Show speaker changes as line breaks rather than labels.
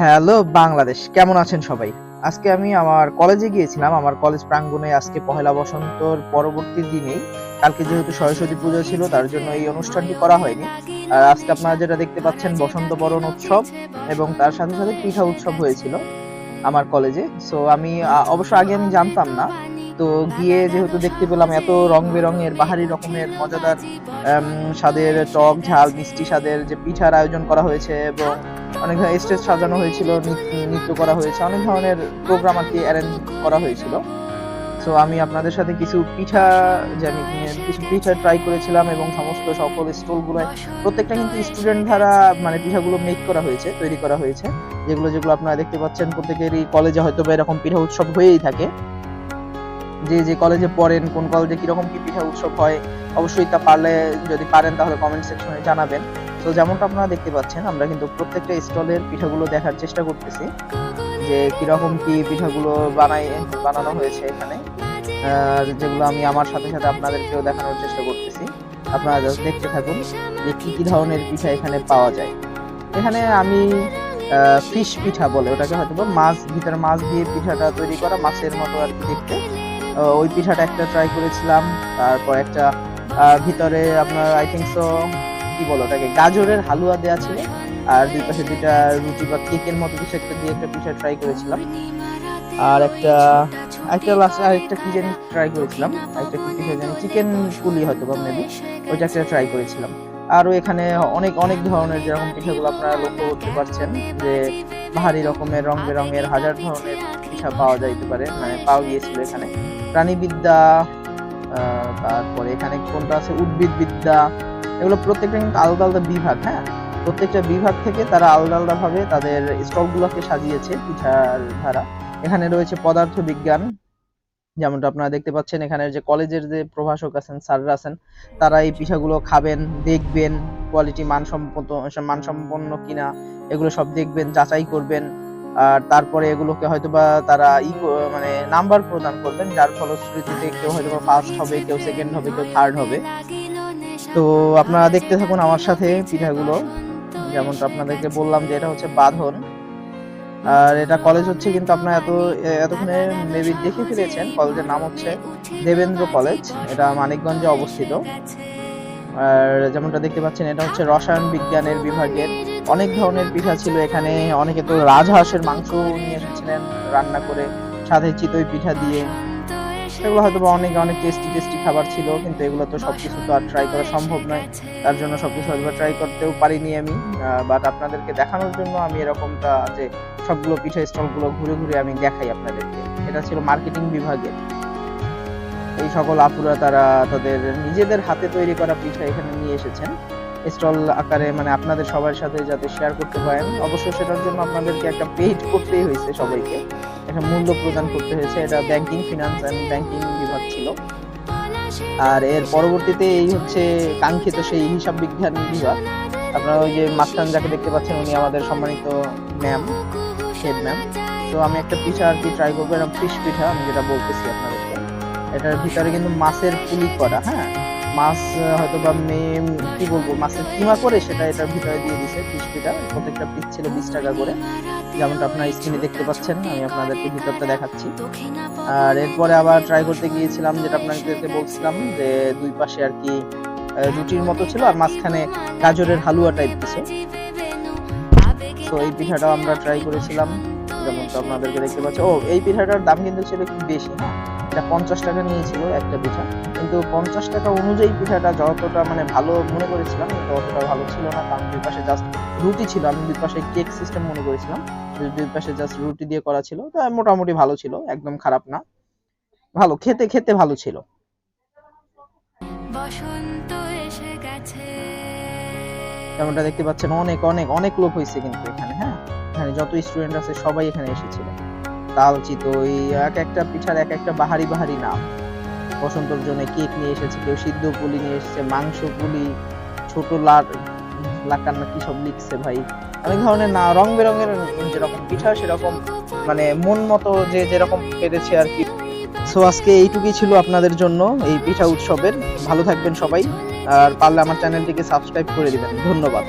Hello Bangladesh, কেমন আছেন সবাই? আজকে আমি আমার কলেজে গিয়েছিলাম, আমার কলেজ প্রাঙ্গণে আজকে পহেলা বসন্তর পরবর্তী দিনেই কালকে যেহেতু সরস্বতী পুজো ছিল, তার জন্য এই অনুষ্ঠানটি করা হয়নি। আর আজকে আপনারা যেটা দেখতে পাচ্ছেন, বসন্ত বরণ উৎসব এবং তার সাথে সাথে পিঠা উৎসব হয়েছিল আমার কলেজে। সো আমি অবশ্য আগে আমি জানতাম না তো গিয়ে যেহেতু দেখতে পেলাম এত রং বেরঙের বাহারি রকমের, মজাদার স্বাদের টক ঝাল, মিষ্টি স্বাদের যে পিঠার আয়োজন করা হয়েছে এবং অনেক ধরনের স্টেজ সাজানো হয়েছিল, নৃত্য- করা হয়েছে, অনেক ধরনের প্রোগ্রাম আর কি অ্যারেঞ্জ করা হয়েছিল। সো আমি আপনাদের সাথে কিছু পিঠা যে আমি কিছু পিঠা ট্রাই করেছিলাম এবং সমস্ত সকল স্টলগুলোয় প্রত্যেকটা কিন্তু স্টুডেন্ট দ্বারা মানে পিঠাগুলো মেক করা হয়েছে, তৈরি করা হয়েছে। যেগুলো যেগুলো আপনারা দেখতে পাচ্ছেন, প্রত্যেকেরই কলেজে হয়তো বা এরকম পিঠা উৎসব হয়েই থাকে। যে যে কলেজে পড়েন, কোন কলেজে কীরকম কি পিঠা উৎসব হয়, অবশ্যই তা পারলে, যদি পারেন তাহলে কমেন্ট সেকশনে জানাবেন। তো যেমনটা আপনারা দেখতে পাচ্ছেন, আমরা কিন্তু প্রত্যেকটা স্টলের পিঠাগুলো দেখার চেষ্টা করতেছি, যে কীরকম কি পিঠাগুলো বানাই, বানানো হয়েছে এখানে। যেগুলো আমি আমার সাথে সাথে আপনাদেরকেও দেখানোর চেষ্টা করতেছি। আপনারা জাস্ট দেখতে থাকুন যে কি কি ধরনের পিঠা এখানে পাওয়া যায়। এখানে আমি ফিশ পিঠা বলে ওটাকে হয়তো মাছ, ভিতরে মাছ দিয়ে পিঠাটা তৈরি করা, মাছের মতো আর কি দেখতে। ওই পিঠাটা একটা ট্রাই করেছিলাম। তারপর একটা ভিতরে আপনার আই থিঙ্ক সো কি বলো ওটাকে, গাজরের হালুয়া দেওয়া ছিল। আর দুই পাশে দুইটা রুটি বা কেকের মতো কিছু একটা দিয়ে একটা পিঠা ট্রাই করেছিলাম। আর একটা একটা লাস্ট আরেকটা কি জানি ট্রাই করেছিলাম। একটা কি পিঠা জানি চিকেন পুলি হয়তো বা মেবি ওইটা একটা ট্রাই করেছিলাম। আরও এখানে অনেক অনেক ধরনের যেরকম পিঠাগুলো আপনারা লক্ষ্য করতে পারছেন, যে ভারী রকমের রং বেরঙের, হাজার ধরনের পিঠা পাওয়া যাইতে পারে মানে পাওয়া গিয়েছিল এখানে। প্রাণীবিদ্যা তারপরে এখানে কোনটা আছে? উদ্ভিদ বিদ্যা এগুলো প্রত্যেকটা কিন্তু আলাদা আলাদা বিভাগ হ্যাঁ? প্রত্যেকটা বিভাগ থেকে তারা আলাদা আলাদা ভাবে তাদের স্টলগুলোকে সাজিয়েছে পিঠার ধারা। এখানে রয়েছে পদার্থ বিজ্ঞান যেমনটা আপনারা দেখতে পাচ্ছেন। এখানে যে কলেজের যে প্রভাষক আছেন স্যাররা আছেন, তারা এই পিঠাগুলো খাবেন, দেখবেন কোয়ালিটি মানসম্পন্ন মানসম্পন্ন কিনা, এগুলো সব দেখবেন, যাচাই করবেন। আর তারপরে এগুলোকে হয়তো বা তারা ই মানে নাম্বার প্রদান করবেন, যার ফলশ্রুতিতে কেউ হয়তোবা ফার্স্ট হবে, কেউ সেকেন্ড হবে, কেউ থার্ড হবে। তো আপনারা দেখতে থাকুন আমার সাথে পিঠাগুলো। যেমনটা আপনাদেরকে বললাম যে এটা হচ্ছে বাঁধন। আর এটা কলেজ হচ্ছে কিন্তু আপনারা এত, এতক্ষণে মেবি দেখে ফেলেছেন কলেজের নাম হচ্ছে দেবেন্দ্র কলেজ এটা মানিকগঞ্জে অবস্থিত। আর যেমনটা দেখতে পাচ্ছেন, এটা হচ্ছে রসায়ন বিজ্ঞানের বিভাগের অনেক ধরনের পিঠা ছিল এখানে। অনেকে তো রাজহাঁসের মাংস নিয়ে এসেছিলেন রান্না করে সাথে চিতই পিঠা দিয়ে। এগুলো হয়তো বা অনেক অনেক টেস্টি টেস্টি খাবার ছিল, কিন্তু এগুলো তো সবকিছু তো আর ট্রাই করা সম্ভব নয়। তার জন্য সবকিছু হয়তো ট্রাই করতেও পারিনি আমি বাট আপনাদেরকে দেখানোর জন্য আমি এরকমটা যে সবগুলো পিঠা স্টলগুলো ঘুরে ঘুরে আমি দেখাই আপনাদেরকে। এটা ছিল মার্কেটিং বিভাগে। এই সকল আপুরা তারা তাদের নিজেদের হাতে তৈরি করা পিঠা এখানে নিয়ে এসেছেন। স্টল আকারে মানে আপনাদের সবার সাথে যাতে শেয়ার করতে পারেন। অবশ্য সেটার জন্য আপনাদেরকে একটা পেইড করতেই হয়েছে সবাইকে। একটা মূল্য প্রদান করতে হয়েছে। এটা ব্যাংকিং ফিনান্স অ্যান্ড ব্যাংকিং বিভাগ ছিল। আর এর পরবর্তীতে এই হচ্ছে কাঙ্ক্ষিত সেই হিসাব বিজ্ঞান বিভাগ। আপনারা ওই যে মাস্টান যাকে দেখতে পাচ্ছেন, উনি আমাদের সম্মানিত ম্যাম হেড ম্যাম তো আমি একটা পিঠা আর কি ট্রাই করব। এরকম ফিশ পিঠা, আমি যেটা বলতেছি আপনাদেরকে। এটার ভিতরে কিন্তু মাছের পুলি করা হ্যাঁ? মাছ হয়তো বা মেম, কি বলব, মাছের কিমা করে সেটা এটার ভিতরে দিয়ে দিছে পিঠা প্রত্যেকটা পিস ছিল বিশ টাকা করে। যেমনটা আপনার স্ক্রিনে দেখতে পাচ্ছেন, আমি আপনাদেরকে ভিতরটা দেখাচ্ছি। আর এরপরে আবার ট্রাই করতে গিয়েছিলাম, যেটা আপনাদেরকে বলছিলাম যে দুই পাশে আর কি রুটির মতো ছিল আর মাঝখানে গাজরের হালুয়া টাইপ কিছু তো এই পিঠাটাও আমরা ট্রাই করেছিলাম, যেমনটা আপনাদেরকে দেখতে পাচ্ছি। ও, এই পিঠাটার দাম কিন্তু ছিল একটু বেশি হ্যাঁ এটা পঞ্চাশ টাকা নিয়েছিল একটা পিঠা। কিন্তু পঞ্চাশ টাকা অনুযায়ী পিঠাটা যতটা মানে ভালো মনে করেছিলাম কিন্তু অতটা ভালো ছিল না। কারণ দুই পাশে জাস্ট রুটি ছিল আমি দুই পাশে কেক সিস্টেম মনে করেছিলাম। দুই পাশে জাস্ট রুটি দিয়ে করা ছিল। তো মোটামুটি ভালো ছিল একদম খারাপ না। ভালো খেতে খেতে ভালো ছিল।
বসন্ত এসে গেছে।
যেমনটা দেখতে পাচ্ছেন অনেক অনেক অনেক লোক হয়েছে কিন্তু এখানে হ্যাঁ? এখানে যত স্টুডেন্ট আছে সবাই এখানে এসেছিল। তাল চিতই এক একটা পিঠার এক একটা বাহারি বাহারি নাম। বসন্তর জন্য কেক নিয়ে এসেছে, কেউ সিদ্ধ পুলি নিয়ে এসেছে, মাংস পুলি, ছোট লাট, লাকার না কি সব লিখছে ভাই? অনেক ধরনের না, রং বেরঙের যেরকম পিঠা, সেরকম মানে মন মতো যে যেরকম পেরেছে আর কি। সো আজকে এইটুকুই ছিল আপনাদের জন্য এই পিঠা উৎসবের। ভালো থাকবেন সবাই, আর পারলে আমার চ্যানেলটিকে সাবস্ক্রাইব করে দিবেন। ধন্যবাদ।